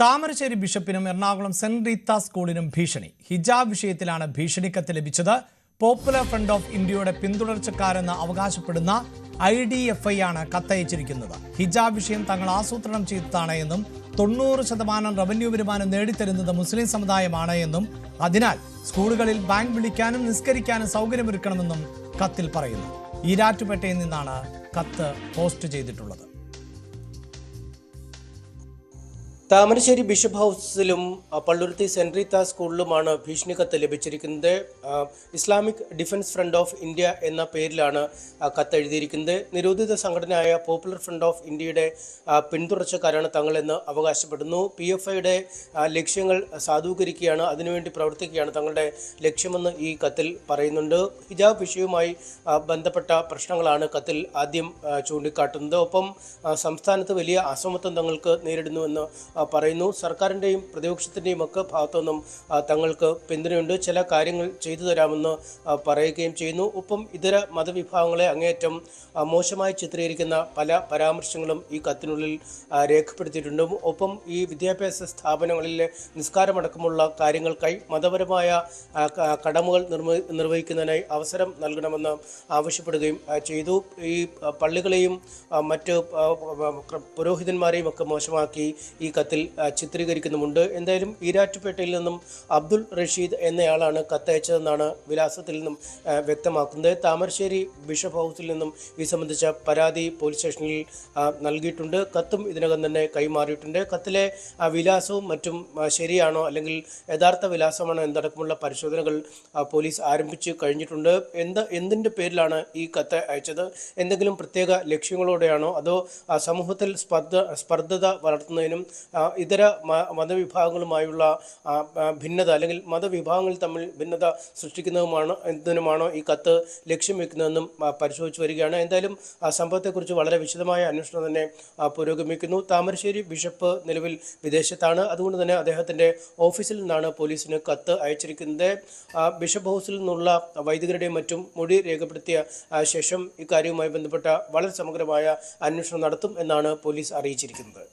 താമരശ്ശേരി ബിഷപ്പിനും Ernakulam saint Rita സ്കൂളിനും ഭീഷണി. ഹിജാബ് വിഷയത്തിലാണ് ഭീഷണിക്കത്ത് ലഭിച്ചത്. പോപ്പുലർ ഫ്രണ്ട് ഓഫ് ഇന്ത്യയുടെ പിന്തുടർച്ചക്കാരെന്ന് അവകാശപ്പെടുന്ന ഐ ഡി എഫ് ഐ ആണ് കത്തയച്ചിരിക്കുന്നത്. ഹിജാബ് വിഷയം തങ്ങൾ ആസൂത്രണം ചെയ്തതാണ് എന്നും തൊണ്ണൂറ് ശതമാനം റവന്യൂ വരുമാനം നേടിത്തരുന്നത് മുസ്ലിം സമുദായമാണ് എന്നും അതിനാൽ സ്കൂളുകളിൽ ബാങ്ക് വിളിക്കാനും നിസ്കരിക്കാനും സൗകര്യമൊരുക്കണമെന്നും കത്തിൽ പറയുന്നു. ഈരാറ്റുപേട്ടയിൽ നിന്നാണ് കത്ത് പോസ്റ്റ് ചെയ്തിട്ടുള്ളത്. താമരശ്ശേരി ബിഷപ്പ് ഹൗസിലും പള്ളുരുത്തി സെന്റ് റീത്ത സ്കൂളിലുമാണ് ഭീഷണി കത്ത് ലഭിച്ചിരിക്കുന്നത് Islamic Defence Front of India എന്ന പേരിലാണ് കത്ത് എഴുതിയിരിക്കുന്നത്. നിരോധിത സംഘടനയായ പോപ്പുലർ ഫ്രണ്ട് ഓഫ് ഇന്ത്യയുടെ പിന്തുടർച്ചക്കാരാണ് തങ്ങളെന്ന് അവകാശപ്പെടുന്നു. പി എഫ് ഐയുടെ ലക്ഷ്യങ്ങൾ സാധൂകരിക്കുകയാണ് അതിനുവേണ്ടി പ്രവർത്തിക്കുകയാണ് തങ്ങളുടെ ലക്ഷ്യമെന്ന് ഈ കത്തിൽ പറയുന്നുണ്ട്. ഹിജാബ് വിഷയവുമായി ബന്ധപ്പെട്ട പ്രശ്നങ്ങളാണ് കത്തിൽ ആദ്യം ചൂണ്ടിക്കാട്ടുന്നത്. ഒപ്പം സംസ്ഥാനത്ത് വലിയ അസമത്വം തങ്ങൾക്ക് നേരിടുന്നുവെന്ന് പറയുന്നു. സർക്കാരിന്റെയും പ്രതിപക്ഷത്തിന്റെയും ഒക്കെ ഭാഗത്തുനിന്നും തങ്ങൾക്ക് പിന്തുണയുണ്ട്. ചില കാര്യങ്ങൾ ചെയ്തു തരാമെന്ന് പറയുകയും ചെയ്യുന്നു. ഒപ്പം ഇതര മതവിഭാഗങ്ങളെ അങ്ങേയറ്റം മോശമായി ചിത്രീകരിക്കുന്ന പല പരാമർശങ്ങളും ഈ കത്തിനുള്ളിൽ രേഖപ്പെടുത്തിയിട്ടുണ്ട്. ഒപ്പം ഈ വിദ്യാഭ്യാസ സ്ഥാപനങ്ങളിലെ നിസ്കാരമടക്കമുള്ള കാര്യങ്ങൾക്കായി മതപരമായ കടമകൾ നിർവ നിർവഹിക്കുന്നതിനായി അവസരം നൽകണമെന്ന് ആവശ്യപ്പെടുകയും ചെയ്തു. ഈ പള്ളികളെയും മറ്റ് പുരോഹിതന്മാരെയും ഒക്കെ മോശമാക്കി ഈ കത്തിൽ ചിത്രീകരിക്കുന്നുമുണ്ട്. എന്തായാലും ഈരാറ്റുപേട്ടയിൽ നിന്നും അബ്ദുൾ റഷീദ് എന്നയാളാണ് കത്തയച്ചതെന്നാണ് വിലാസത്തിൽ നിന്നും വ്യക്തമാക്കുന്നത്. താമരശ്ശേരി ബിഷപ്പ് ഹൗസിൽ നിന്നും ഈ സംബന്ധിച്ച പരാതി പോലീസ് സ്റ്റേഷനിൽ നൽകിയിട്ടുണ്ട്. കത്തും ഇതിനകം തന്നെ കൈമാറിയിട്ടുണ്ട്. കത്തിലെ വിലാസവും മറ്റും ശരിയാണോ അല്ലെങ്കിൽ യഥാർത്ഥ വിലാസമാണോ എന്തടക്കമുള്ള പരിശോധനകൾ പോലീസ് ആരംഭിച്ചു കഴിഞ്ഞിട്ടുണ്ട്. എന്ത് എന്തിന്റെ പേരിലാണ് ഈ കത്ത് അയച്ചത്? എന്തെങ്കിലും പ്രത്യേക ലക്ഷ്യങ്ങളോടെയാണോ അതോ സമൂഹത്തിൽ സ്പർദ്ധ സ്പർദ്ധത വളർത്തുന്നതിനും ഇതര മതവിഭാഗങ്ങളുമായുള്ള ഭിന്നത അല്ലെങ്കിൽ മതവിഭാഗങ്ങൾ തമ്മിൽ ഭിന്നത സൃഷ്ടിക്കുന്നതുമാണ് എന്തിനുമാണോ ഈ കത്ത് ലക്ഷ്യം വെക്കുന്നതെന്നും പരിശോധിച്ചു വരികയാണ്. എന്തായാലും സംഭവത്തെക്കുറിച്ച് വളരെ വിശദമായ അന്വേഷണം തന്നെ പുരോഗമിക്കുന്നു. താമരശ്ശേരി ബിഷപ്പ് നിലവിൽ വിദേശത്താണ്. അതുകൊണ്ട് തന്നെ അദ്ദേഹത്തിന്റെ ഓഫീസിൽ നിന്നാണ് പോലീസിന് കത്ത് അയച്ചിരിക്കുന്നത്. ബിഷപ്പ് ഹൗസിൽ നിന്നുള്ള വൈദികരുടെയും മറ്റും മൊഴി രേഖപ്പെടുത്തിയ ശേഷം ഇക്കാര്യവുമായി ബന്ധപ്പെട്ട വളരെ സമഗ്രമായ അന്വേഷണം നടത്തും എന്നാണ് പോലീസ് അറിയിച്ചിരിക്കുന്നത്.